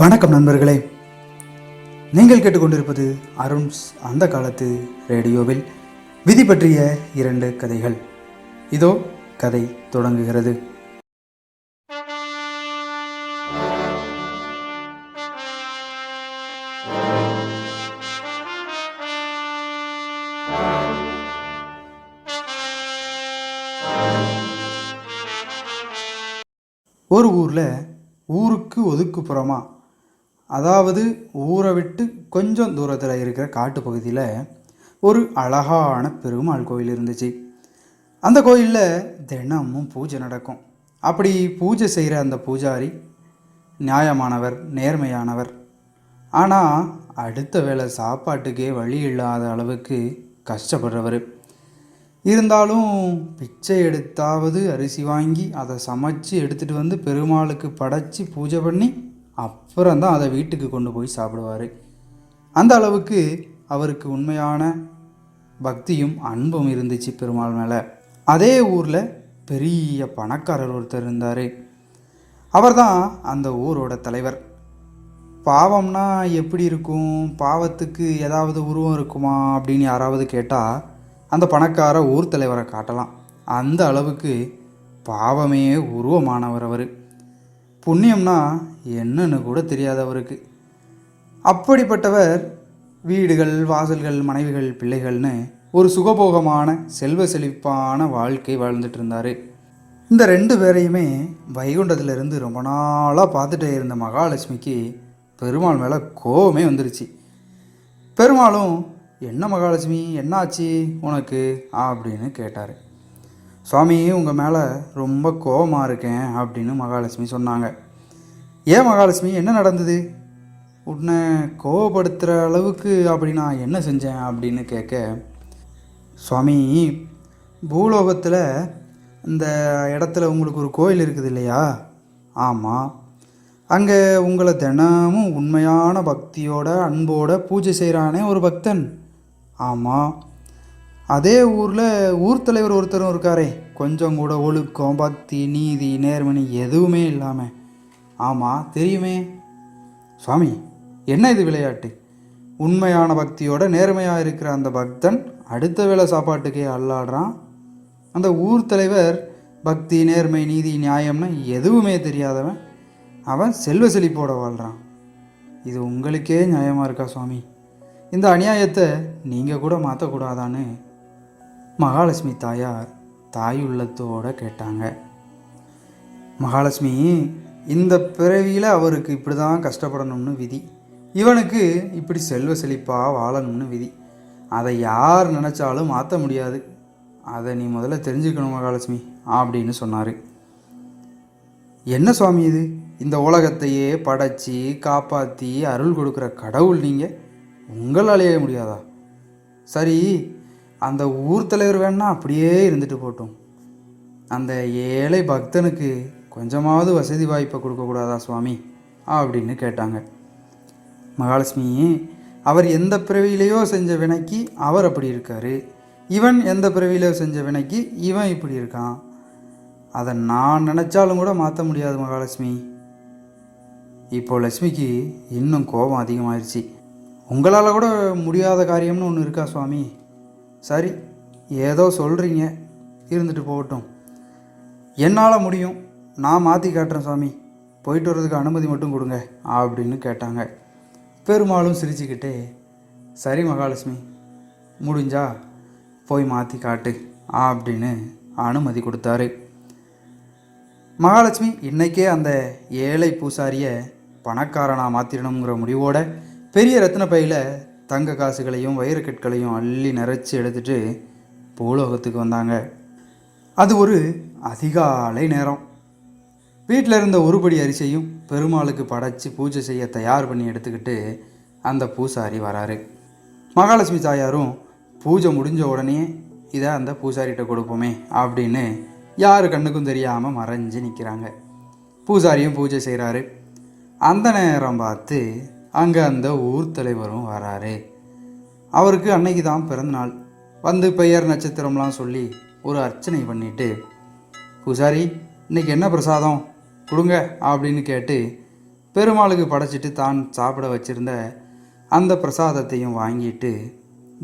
வணக்கம் நண்பர்களே. நீங்கள் கேட்டுக்கொண்டிருப்பது அருண்ஸ் அந்த காலத்து ரேடியோவில் விதி பற்றிய இரண்டு கதைகள். இதோ கதை தொடங்குகிறது. ஒரு ஊரில் ஊருக்கு ஒதுக்குப்புறமா அதாவது ஊரை விட்டு கொஞ்சம் தூரத்தில் இருக்கிற காட்டு பகுதியில் ஒரு அழகான பெருமாள் கோயில் இருந்துச்சு. அந்த கோயிலில் தினமும் பூஜை நடக்கும். அப்படி பூஜை செய்கிற அந்த பூஜாரி நியாயமானவர் நேர்மையானவர். ஆனால் அடுத்த வேளை சாப்பாட்டுக்கே வழி இல்லாத அளவுக்கு கஷ்டப்படுறவர். இருந்தாலும் பிச்சை எடுத்தாவது அரிசி வாங்கி அதை சமைச்சு எடுத்துகிட்டு வந்து பெருமாளுக்கு படைச்சி பூஜை பண்ணி அப்புறம் தான் அதை வீட்டுக்கு கொண்டு போய் சாப்பிடுவார். அந்த அளவுக்கு அவருக்கு உண்மையான பக்தியும் அன்பும் இருந்துச்சு பெருமாள் மேலே. அதே ஊரில் பெரிய பணக்காரர் ஒருத்தர் இருந்தார். அவர் தான் அந்த ஊரோட தலைவர். பாவம்னா எப்படி இருக்கும்? பாவத்துக்கு ஏதாவது உருவம் இருக்குமா அப்படின்னு யாராவது கேட்டால் அந்த பணக்கார ஊர் தலைவரை காட்டலாம். அந்த அளவுக்கு பாவமே உருவமானவர் அவர். புண்ணியம்னா என்னன்னு கூட தெரியாதவருக்கு அப்படிப்பட்டவர் வீடுகள் வாசல்கள் மனைவிகள் பிள்ளைகள்னு ஒரு சுகபோகமான செல்வ செழிப்பான வாழ்க்கை வாழ்ந்துட்டு இருந்தார் இந்த ரெண்டு பேரையுமே வைகுண்டத்திலிருந்து ரொம்ப நாளாக பார்த்துட்டே இருந்த மகாலட்சுமிக்கு பெருமாள் மேலே கோவமே வந்துருச்சு. பெருமாளும் என்ன மகாலட்சுமி என்னாச்சு உனக்கு? அப்படின்னு கேட்டார். சுவாமி உங்கள் மேலே ரொம்ப கோபமாக இருக்கேன் அப்படின்னு மகாலட்சுமி சொன்னாங்க. ஏன் மகாலட்சுமி என்ன நடந்தது? உன்னை கோவப்படுத்துகிற அளவுக்கு அப்படி நான் என்ன செஞ்சேன் அப்படின்னு கேட்க சுவாமி பூலோகத்தில் இந்த இடத்துல உங்களுக்கு ஒரு கோயில் இருக்குது இல்லையா? ஆமாம் அங்கே உங்களை தினமும் உண்மையான பக்தியோட அன்போட பூஜை செய்கிறானே ஒரு பக்தன். ஆமாம் அதே ஊரில் ஊர் தலைவர் ஒருத்தரும் இருக்காரே. கொஞ்சம் கூட ஒழுக்கம் பக்தி நீதி நேர்மணி எதுவுமே இல்லாமல் ஆமாம் தெரியுமே. சுவாமி என்ன இது விளையாட்டு? உண்மையான பக்தியோட நேர்மையாக இருக்கிற அந்த பக்தன் அடுத்த வேளை சாப்பாட்டுக்கே அல்லாடுறான். அந்த ஊர் தலைவர் பக்தி நேர்மை நீதி நியாயம்னு எதுவுமே தெரியாதவன் அவன் செல்வ செழிப்போட வாழ்கிறான் இது உங்களுக்கே நியாயமாக இருக்கா சுவாமி? இந்த அநியாயத்தை நீங்கள் கூட மாற்றக்கூடாதான்னு மகாலட்சுமி தாயார் தாயுள்ளத்தோடு கேட்டாங்க. மகாலட்சுமி இந்த பிறவியில் அவருக்கு இப்படி தான் கஷ்டப்படணும்னு விதி. இவனுக்கு இப்படி செல்வ செழிப்பாக வாழணும்னு விதி. அதை யார் நினச்சாலும் மாற்ற முடியாது. அதை நீ முதல்ல தெரிஞ்சுக்கணும் மகாலட்சுமி அப்படின்னு சொன்னார். என்ன சுவாமி இது? இந்த உலகத்தையே படைச்சி காப்பாற்றி அருள் கொடுக்குற கடவுள் நீங்கள் உங்களாலேயே முடியாதா? சரி அந்த ஊர் தலைவர் வேணா அப்படியே இருந்துட்டு போட்டோம். அந்த ஏழை பக்தனுக்கு கொஞ்சமாவது வசதி வாய்ப்பை கொடுக்கக்கூடாதா சுவாமி? அப்படின்னு கேட்டாங்க. மகாலட்சுமி அவர் எந்த பிறவியிலையோ செஞ்ச வினைக்கு அவர் அப்படி இருக்கார். இவன் எந்த பிறவியிலையோ செஞ்ச வினைக்கு இவன் இப்படி இருக்கான். அதை நான் நினச்சாலும் கூட மாற்ற முடியாது மகாலட்சுமி. இப்போ லட்சுமிக்கு இன்னும் கோபம் அதிகமாயிருச்சு. உங்களால் கூட முடியாத காரியம்னு ஒன்று இருக்கா சுவாமி? சரி ஏதோ சொல்கிறீங்க இருந்துட்டு போகட்டும். என்னால் முடியும். நான் மாற்றி காட்டுறேன் சாமி. போயிட்டு வர்றதுக்கு அனுமதி மட்டும் கொடுங்க அப்படின்னு கேட்டாங்க. பெருமாளும் சிரிச்சுக்கிட்டே சரி மகாலட்சுமி முடிஞ்சா போய் மாற்றி காட்டு அப்படின்னு அனுமதி கொடுத்தாரு. மகாலட்சுமி இன்றைக்கே அந்த ஏழை பூசாரியை பணக்காரனாக மாற்றிடணுங்கிற முடிவோட பெரிய ரத்ன பையில் தங்க காசுகளையும் வைரக்கற்களையும் அள்ளி நிறைச்சி எடுத்துட்டு பூலோகத்துக்கு வந்தாங்க. அது ஒரு அதிகாலை நேரம். வீட்டில் இருந்த ஒருபடி அரிசையும் பெருமாளுக்கு படைச்சி பூஜை செய்ய தயார் பண்ணி எடுத்துக்கிட்டு அந்த பூசாரி வராரு. மகாலட்சுமி தாயாரும் பூஜை முடிஞ்ச உடனே இதை அந்த பூசாரிகிட்ட கொடுப்போமே அப்படின்னு யார் கண்ணுக்கும் தெரியாமல் மறைஞ்சு நிற்கிறாங்க பூசாரியும் பூஜை செய்கிறாரு அந்த நேரம் பார்த்து அங்கே அந்த ஊர் தலைவரும் வராரு. அவருக்கு அன்னைக்கு தான் பிறந்தநாள். வந்து பெயர் நட்சத்திரம்லாம் சொல்லி ஒரு அர்ச்சனை பண்ணிட்டு பூசாரி இன்னைக்கு என்ன பிரசாதம்? கொடுங்க அப்படின்னு கேட்டு பெருமாளுக்கு படைச்சிட்டு தான் சாப்பிட வச்சிருந்த அந்த பிரசாதத்தையும் வாங்கிட்டு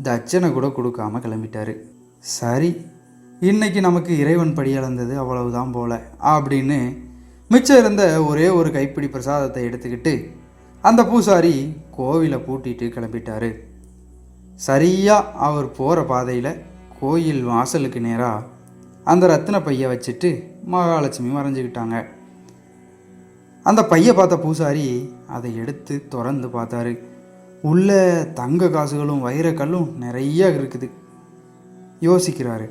தட்சணை கூட கொடுக்காம கிளம்பிட்டாரு. சரி இன்னைக்கு நமக்கு இறைவன் படி அளந்தது அவ்வளவுதான் போல அப்படின்னு மிச்சம் இருந்த ஒரே ஒரு கைப்பிடி பிரசாதத்தை எடுத்துக்கிட்டு அந்த பூசாரி கோவிலை பூட்டிட்டு கிளம்பிட்டாரு. சரியாக அவர் போகிற பாதையில் கோயில் வாசலுக்கு நேராக அந்த ரத்தின பையை வச்சுட்டு மகாலட்சுமி மறைஞ்சிக்கிட்டாங்க. அந்த பையை பார்த்த பூசாரி அதை எடுத்து திறந்து பார்த்தாரு. உள்ள தங்க காசுகளும் வைரக்கல்லும் நிறைய இருக்குது. யோசிக்கிறாரு.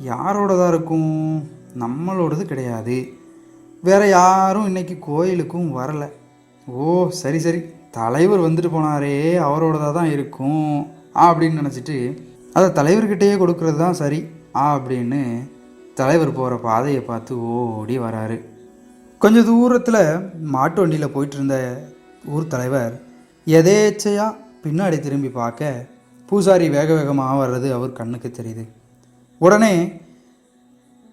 யாரோடதா இருக்கும்? நம்மளோடது கிடையாது. வேற யாரும் இன்னைக்கு கோயிலுக்கும் வரல. ஓ சரி சரி. தலைவர் வந்துட்டு போனாரே அவரோடதா தான் இருக்கும். அப்படின்னு நினச்சிட்டு அதை தலைவர்கிட்டயே கொடுக்கறது தான் சரி அப்படின்னு தலைவர் போகிற பாதையை பார்த்து ஓடி வராரு. கொஞ்சம் தூரத்தில் மாட்டு வண்டியில் போயிட்டு இருந்த ஊர் தலைவர் எதேச்சையாக பின்னாடி திரும்பி பார்க்க பூசாரி வேக வேகமாக வர்றது அவர் கண்ணுக்கு தெரியுது. உடனே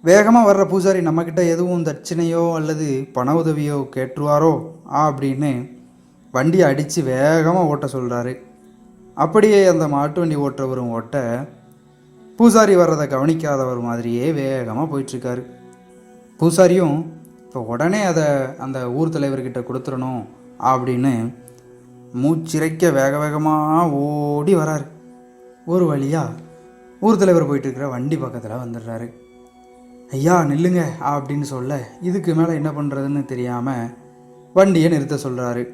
வேகமாக வர்ற பூசாரி நம்மக்கிட்ட எதுவும் தட்சணையோ அல்லது பண உதவியோ கேட்டுருவாரோ அப்படின்னு வண்டியை அடித்து வேகமாக ஓட்ட சொல்கிறாரு அப்படியே அந்த மாட்டு வண்டி ஓட்டுறவரும் ஓட்ட பூசாரி வர்றதை கவனிக்காதவர் மாதிரியே வேகமாக போயிட்டுருக்காரு. பூசாரியும் இப்போ உடனே அதை அந்த ஊர் தலைவர்கிட்ட கொடுத்துடணும் அப்படின்னு மூச்சிறைக்க வேக வேகமாக ஓடி வராரு. ஒரு வழியாக ஊர் தலைவர் போயிட்டுருக்கிற வண்டி பக்கத்தில் வந்துடுறாரு. ஐயா நில்லுங்க அப்படின்னு சொல்ல இதுக்கு மேலே என்ன பண்ணுறதுன்னு தெரியாமல் வண்டியை நிறுத்த சொல்கிறாரு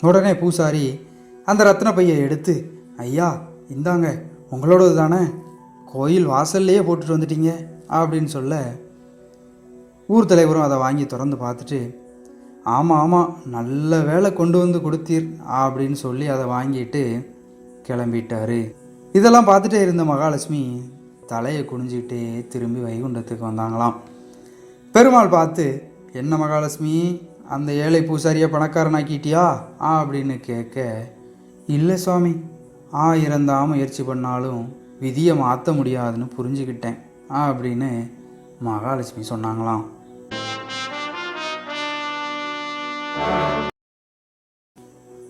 உடனே பூசாரி அந்த ரத்ன பையை எடுத்து ஐயா இந்தாங்க உங்களோடது தானே கோயில் வாசல்லையே போட்டுட்டு வந்துட்டீங்க அப்படின்னு சொல்ல ஊர் தலைவரும் அதை வாங்கி திறந்து பார்த்துட்டு ஆமாம் ஆமாம் நல்ல வேலை கொண்டு வந்து கொடுத்தீர் அப்படின்னு சொல்லி அதை வாங்கிட்டு கிளம்பிட்டார். இதெல்லாம் பார்த்துட்டே இருந்த மகாலட்சுமி தலையை குனிஞ்சிக்கிட்டே திரும்பி வைகுண்டத்துக்கு வந்தாங்களாம். பெருமாள் பார்த்து என்ன மகாலட்சுமி அந்த ஏழை பூசாரியை பணக்காரனாக்கிட்டியா? அப்படின்னு கேட்க இல்லை சுவாமி ஆயிரம் தான் முயற்சி பண்ணாலும் விதியை மாற்ற முடியாதுன்னு புரிஞ்சுக்கிட்டேன் அப்படின்னு மகாலட்சுமி சொன்னாங்களாம்.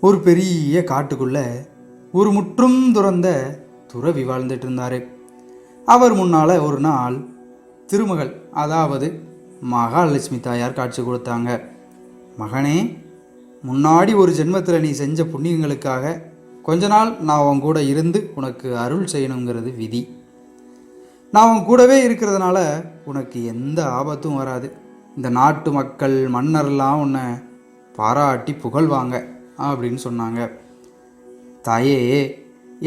ஒரு பெரிய காட்டுக்குள்ள ஒரு முற்றும் துறந்த துறவி வாழ்ந்துட்டு இருந்தாரு. அவர் முன்னால ஒரு நாள் திருமகள் அதாவது மகாலட்சுமி தாயார் காட்சி கொடுத்தாங்க. மகனே முன்னாடி ஒரு ஜென்மத்தில் நீ செஞ்ச புண்ணியங்களுக்காக கொஞ்ச நாள் நான் உன் கூட இருந்து உனக்கு அருள் செய்யணுங்கிறது விதி. நான் உன் கூடவே இருக்கிறதுனால உனக்கு எந்த ஆபத்தும் வராது. இந்த நாட்டு மக்கள் மன்னர்லாம் உன்னை பாராட்டி புகழ்வாங்க அப்படின்னு சொன்னாங்க. தாயே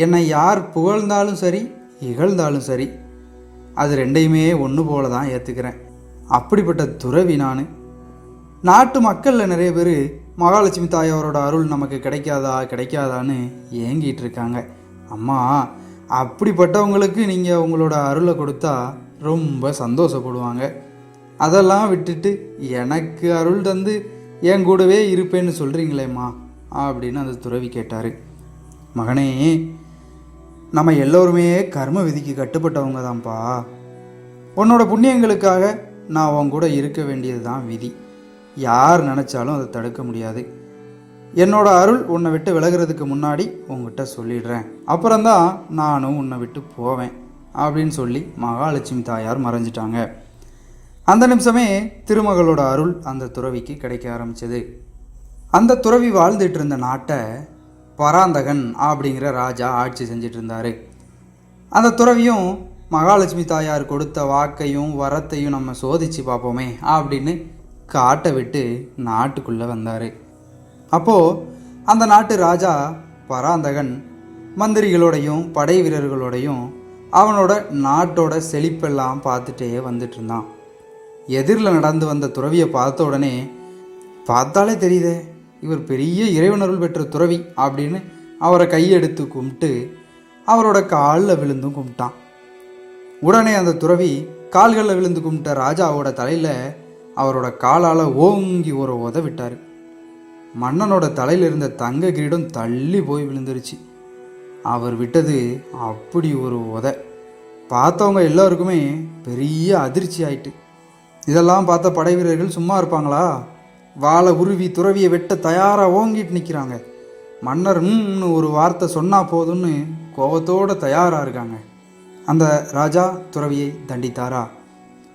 என்னை யார் புகழ்ந்தாலும் சரி இகழ்ந்தாலும் சரி அது ரெண்டையுமே ஒன்று போல தான் ஏற்றுக்கிறேன் அப்படிப்பட்ட துறவி நான். நாட்டு மக்களில் நிறைய பேர் மகாலட்சுமி தாயாரோட அருள் நமக்கு கிடைக்காதா கிடைக்காதான்னு ஏங்கிட்டு இருக்காங்க. அம்மா அப்படிப்பட்டவங்களுக்கு நீங்கள் உங்களோட அருளை கொடுத்தா ரொம்ப சந்தோஷப்படுவாங்க. அதெல்லாம் விட்டுட்டு எனக்கு அருள் தந்து என் கூடவே இருப்பேன்னு சொல்கிறீங்களேம்மா அப்படின்னு அந்த துறவி கேட்டார். மகனே நம்ம எல்லோருமே கர்ம விதிக்கு கட்டுப்பட்டவங்க தான்ப்பா உன்னோட புண்ணியங்களுக்காக நான் உன் கூட இருக்க வேண்டியது தான் விதி. யார் நினச்சாலும் அதை தடுக்க முடியாது. என்னோட அருள் உன்னை விட்டு விலகிறதுக்கு முன்னாடி உங்ககிட்ட சொல்லிடுறேன். அப்புறம்தான் நானும் உன்னை விட்டு போவேன் அப்படின்னு சொல்லி மகாலட்சுமி தாயார் மறைஞ்சிட்டாங்க. அந்த நிமிஷமே திருமகளோட அருள் அந்த துறவிக்கு கிடைக்க ஆரம்பிச்சது. அந்த துறவி வாழ்ந்துட்டு இருந்த நாட்டை பராந்தகன் அப்படிங்கிற ராஜா ஆட்சி செஞ்சிட்டு இருந்தாரு. அந்த துறவியும் மகாலட்சுமி தாயார் கொடுத்த வாக்கையும் வரத்தையும் நம்ம சோதிச்சு பார்ப்போமே அப்படின்னு காட்டை விட்டு நாட்டுக்குள்ளே வந்தார். அப்போது அந்த நாட்டு ராஜா பராந்தகன் மந்திரிகளோடையும் படை வீரர்களோடையும் அவனோட நாட்டோட செழிப்பெல்லாம் பார்த்துட்டே வந்துட்டு இருந்தான். எதிரில் நடந்து வந்த துறவியை பார்த்த உடனே பார்த்தாலே தெரியுதே இவர் பெரிய இறைவனருள் பெற்ற துறவி அப்படின்னு அவரை கையெடுத்து கும்பிட்டு அவரோட காலில் விழுந்தும் கும்பிட்டான். உடனே அந்த துறவி கால்களில் விழுந்து கும்பிட்ட ராஜாவோட தலையில் அவரோட காலால் ஓங்கி ஒரு உத விட்டார். மன்னனோட தலையில் இருந்த தங்க கிரீடம் தள்ளி போய் விழுந்துருச்சு. அவர் விட்டது அப்படி ஒரு உத. பார்த்தவங்க எல்லாருக்குமே பெரிய அதிர்ச்சி ஆயிட்டு இதெல்லாம் பார்த்த படை வீரர்கள் சும்மா இருப்பாங்களா? வாழை உருவி துறவியை வெட்ட தயாராக ஓங்கிட்டு நிற்கிறாங்க மன்னர்னு ஒரு வார்த்தை சொன்னால் போதும்னு கோபத்தோடு தயாராக இருக்காங்க. அந்த ராஜா துறவியை தண்டித்தாரா?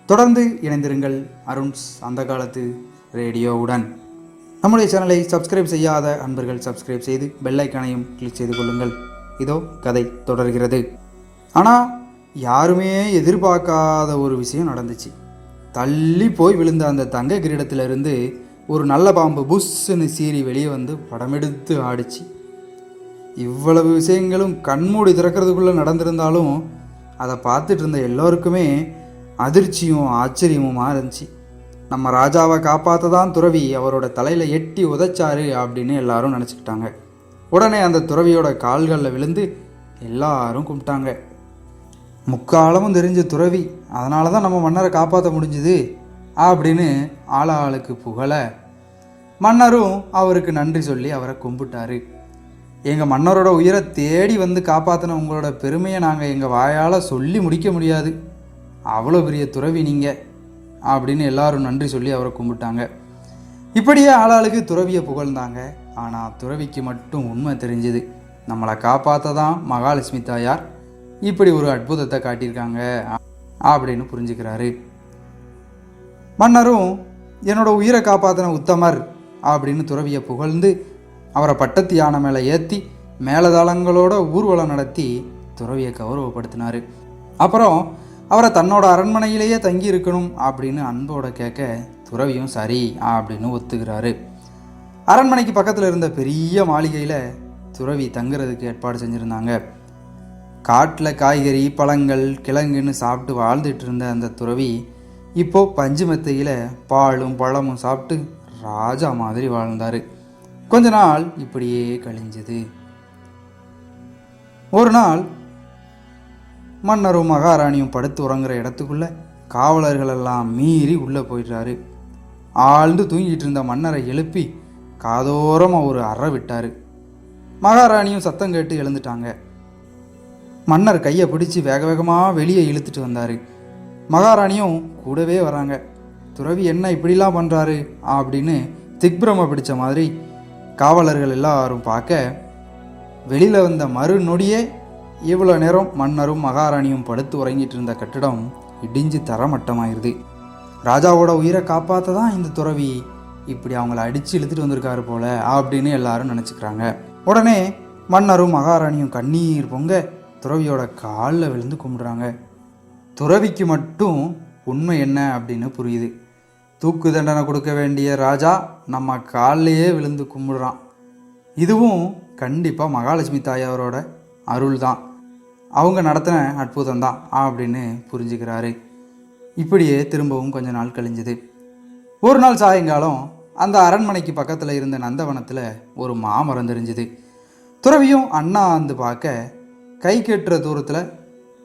தொடர்ந்து இணைந்திருங்கள் அருண்ஸ் அந்த காலத்து ரேடியோவுடன். நம்முடைய சேனலை சப்ஸ்கிரைப் செய்யாத அன்பர்கள் சப்ஸ்கிரைப் செய்து பெல்லைக்கானையும் கிளிக் செய்து கொள்ளுங்கள். இதோ கதை தொடர்கிறது. ஆனால் யாருமே எதிர்பார்க்காத ஒரு விஷயம் நடந்துச்சு. தள்ளி போய் விழுந்த அந்த தங்க கிரீடத்திலிருந்து ஒரு நல்ல பாம்பு புஷ்ஷுன்னு சீறி வெளியே வந்து படமெடுத்து ஆடிச்சு. இவ்வளவு விஷயங்களும் கண்மூடி திறக்கிறதுக்குள்ளே நடந்திருந்தாலும் அதை பார்த்துட்டு இருந்த எல்லோருக்குமே அதிர்ச்சியும் ஆச்சரியமுமாக இருந்துச்சு. நம்ம ராஜாவை காப்பாற்ற தான் துறவி அவரோட தலையில் எட்டி உதைச்சாரு அப்படின்னு எல்லாரும் நினச்சிக்கிட்டாங்க. உடனே அந்த துறவியோட கால்களில் விழுந்து எல்லாரும் கும்பிட்டாங்க. முக்காலமும் தெரிஞ்ச துறவி. அதனால தான் நம்ம மன்னரை காப்பாற்ற முடிஞ்சுது. அப்படின்னு ஆளாளுக்கு புகழ மன்னரும் அவருக்கு நன்றி சொல்லி அவரை கும்பிட்டாரு. எங்கள் மன்னரோட உயிரை தேடி வந்து காப்பாற்றின உங்களோட பெருமையை நாங்கள் எங்கள் வாயால் சொல்லி முடிக்க முடியாது. அவ்வளோ பெரிய துறவி நீங்கள் அப்படின்னு எல்லாரும் நன்றி சொல்லி அவரை கும்பிட்டாங்க. இப்படியே ஆளாளுக்கு துறவியை புகழ்ந்தாங்க. ஆனால் துறவிக்கு மட்டும் உண்மை தெரிஞ்சுது. நம்மளை காப்பாற்ற தான் மகாலட்சுமி தாயார். இப்படி ஒரு அற்புதத்தை காட்டியிருக்காங்க அப்படின்னு புரிஞ்சுக்கிறாரு. மன்னரும் என்னோட உயிரை காப்பாற்றின உத்தமர் அப்படின்னு துறவியை புகழ்ந்து அவரை பட்டத்து யானை மேலே ஏற்றி மேலதாளங்களோட ஊர்வலம் நடத்தி துறவியை கௌரவப்படுத்தினார். அப்புறம் அவரை தன்னோட அரண்மனையிலேயே தங்கி இருக்கணும் அப்படின்னு அன்போட கேட்க துறவியும் சரி அப்படின்னு ஒத்துக்கிறாரு. அரண்மனைக்கு பக்கத்தில் இருந்த பெரிய மாளிகையில் துறவி தங்குறதுக்கு ஏற்பாடு செஞ்சுருந்தாங்க. காட்டில் காய்கறி பழங்கள் கிழங்குன்னு சாப்பிட்டு வாழ்ந்துட்டு இருந்த அந்த துறவி இப்போ பஞ்சு மெத்தையில் பாலும் பழமும் சாப்பிட்டு ராஜா மாதிரி வாழ்ந்தார். கொஞ்ச நாள் இப்படியே கழிஞ்சது. ஒரு நாள் மன்னரும் மகாராணியும் படுத்து உறங்குற இடத்துக்குள்ளே காவலர்கள் எல்லாம் மீறி உள்ளே போயிடுறாரு. ஆழ்ந்து தூங்கிட்டு இருந்த மன்னரை எழுப்பி காதோரமாக ஒரு அற விட்டார். மகாராணியும் சத்தம் கேட்டு எழுந்துட்டாங்க. மன்னர் கையை பிடிச்சி வேக வேகமாக வெளியே இழுத்துட்டு வந்தார். மகாராணியும் கூடவே வராங்க. துறவி என்ன இப்படிலாம் பண்ணுறாரு அப்படின்னு திக்பிரம பிடிச்ச மாதிரி காவலர்கள் எல்லாரும் பார்க்க வெளியில் வந்த மறு நொடியே இவ்வளோ நேரம் மன்னரும் மகாராணியும் படுத்து உறங்கிட்டு இருந்த கட்டிடம் இடிஞ்சு தரமட்டமாயிருது. ராஜாவோட உயிரை காப்பாற்ற தான் இந்த துறவி? இப்படி அவங்கள அடித்து இழுத்துட்டு வந்திருக்காரு போல அப்படின்னு எல்லாரும் நினச்சிக்கிறாங்க. உடனே மன்னரும் மகாராணியும் கண்ணீர் பொங்க துறவியோட காலில் விழுந்து கும்பிடுறாங்க. துறவிக்கு மட்டும் உண்மை என்ன அப்படின்னு புரியுது. தூக்கு தண்டனை கொடுக்க வேண்டிய ராஜா நம்ம காலிலேயே விழுந்து கும்பிடுறான். இதுவும் கண்டிப்பாக மகாலட்சுமி தாயாரோட அருள் தான் அவங்க நடத்தின அற்புதம் தான் அப்படின்னு புரிஞ்சுக்கிறாரு. இப்படியே திரும்பவும் கொஞ்ச நாள் கழிஞ்சுது. ஒரு நாள் சாயங்காலம் அந்த அரண்மனைக்கு பக்கத்தில் இருந்த நந்தவனத்தில் ஒரு மாமரம் தெரிஞ்சுது. துறவியும் அண்ணா வந்து பார்க்க கை கெட்டுற தூரத்தில்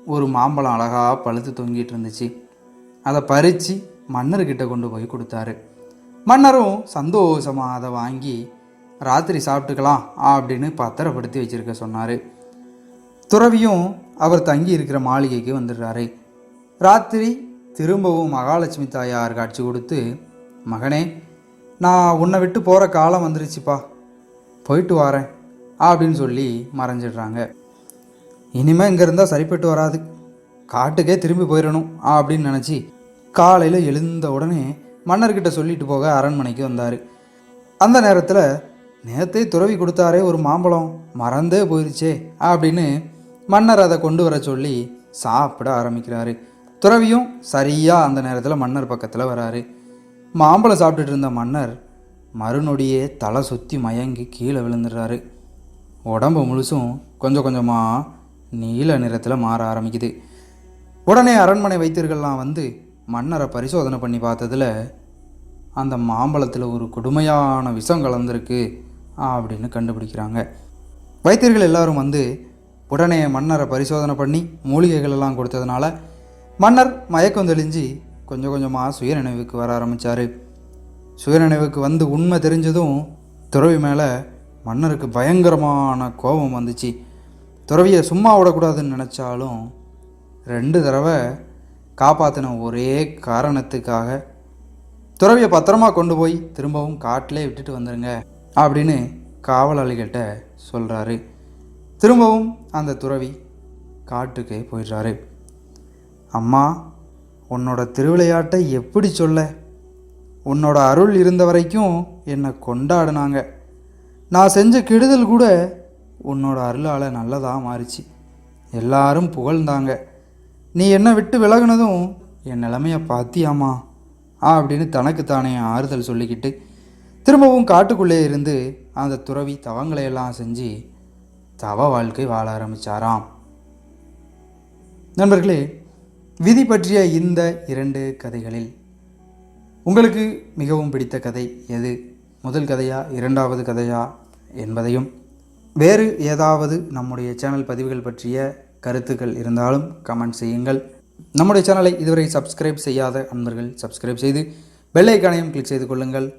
ஒரு மாம்பழம் அழகாக பழுத்து தொங்கிட்டு இருந்துச்சு. அதை பறித்து மன்னர்கிட்ட கொண்டு போய் கொடுத்தாரு. மன்னரும் சந்தோஷமாக அதை வாங்கி ராத்திரி சாப்பிட்டுக்கலாம் அப்படின்னு பத்திரப்படுத்தி வச்சிருக்க சொன்னார். துறவியும் அவர் தங்கி இருக்கிற மாளிகைக்கு வந்துடுறாரு. ராத்திரி திரும்பவும் மகாலட்சுமி தாயார் காட்சி கொடுத்து மகனே நான் உன்னை விட்டு போகிற காலம் வந்துருச்சுப்பா. போயிட்டு வரேன் அப்படின்னு சொல்லி மறைஞ்சிடுறாங்க. இனிமேல் இங்கே இருந்தால் சரிப்பட்டு வராது. காட்டுக்கே திரும்பி போயிடணும் அப்படின்னு நினச்சி காலையில் எழுந்த உடனே மன்னர்கிட்ட சொல்லிட்டு போக அரண்மனைக்கு வந்தார். அந்த நேரத்தில் நேத்தே துறவி கொடுத்தாரே ஒரு மாம்பழம் மறந்தே போயிடுச்சே அப்படின்னு மன்னர் அதை கொண்டு வர சொல்லி சாப்பிட ஆரம்பிக்கிறாரு. துறவியும் சரியாக அந்த நேரத்தில் மன்னர் பக்கத்தில் வராரு. மாம்பழம் சாப்பிட்டுட்டு இருந்த மன்னர் மறுநொடியே தலை சுற்றி மயங்கி கீழே விழுந்துடுறாரு. உடம்பு முழுசும் கொஞ்சம் கொஞ்சமாக நீல நிறத்தில் மாற ஆரம்பிக்குது. உடனே அரண்மனை வைத்தியர்கள்லாம் வந்து மன்னரை பரிசோதனை பண்ணி பார்த்ததுல அந்த மாம்பழத்தில் ஒரு கொடுமையான விஷம் கலந்துருக்கு அப்படின்னு கண்டுபிடிக்கிறாங்க. வைத்தியர்கள் எல்லாரும் வந்து உடனே மன்னரை பரிசோதனை பண்ணி மூலிகைகள் எல்லாம் கொடுத்ததுனால மன்னர் மயக்கம் தெளிஞ்சு கொஞ்சம் கொஞ்சமாக சுயநினைவுக்கு வர ஆரம்பித்தார் சுயநினைவுக்கு வந்து உண்மை தெரிஞ்சதும் துறவி மேலே மன்னருக்கு பயங்கரமான கோபம் வந்துச்சு. துறவியை சும்மா விடக்கூடாதுன்னு நினச்சாலும் ரெண்டு தடவை காப்பாற்றின ஒரே காரணத்துக்காக துறவியை பத்திரமா கொண்டு போய் திரும்பவும் காட்டிலே விட்டுட்டு வந்துடுங்க அப்படின்னு காவலாளிகிட்ட சொல்கிறாரு திரும்பவும் அந்த துறவி காட்டுக்கே போயிடுறாரு. அம்மா உன்னோட திருவிளையாட்டை எப்படி சொல்ல? உன்னோட அருள் இருந்த வரைக்கும் என்னை கொண்டாடினாங்க. நான் செஞ்ச கெடுதல் கூட உன்னோட அருளால் நல்லதாக மாறிச்சு. எல்லாரும் புகழ்ந்தாங்க. நீ என்னை விட்டு விலகுனதும் என் நிலைமையை பார்த்தியாமா அப்படின்னு தனக்குத்தானே ஆறுதல் சொல்லிக்கிட்டு திரும்பவும் காட்டுக்குள்ளே இருந்து அந்த துறவி தவங்களை எல்லாம் செஞ்சு தவ வாழ்க்கை வாழ ஆரம்பிச்சாராம். நண்பர்களே விதி பற்றிய இந்த இரண்டு கதைகளில் உங்களுக்கு மிகவும் பிடித்த கதை எது? முதல் கதையா இரண்டாவது கதையா என்பதையும் வேறு ஏதாவது நம்முடைய சேனல் பதிவுகள் பற்றிய கருத்துக்கள் இருந்தாலும் கமெண்ட் செய்யுங்கள். நம்முடைய சேனலை இதுவரை சப்ஸ்கிரைப் செய்யாத அன்பர்கள் சப்ஸ்கிரைப் செய்து பெல் கிளிக் செய்து கொள்ளுங்கள்.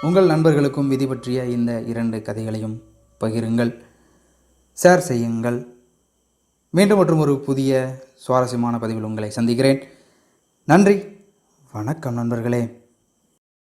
உங்கள் நண்பர்களுக்கும் விதி பற்றிய இந்த இரண்டு கதைகளையும் பகிருங்கள். ஷேர் செய்யுங்கள். மீண்டும் மற்றும் ஒரு புதிய சுவாரஸ்யமான பதிவில் உங்களை சந்திக்கிறேன். நன்றி. வணக்கம் நண்பர்களே.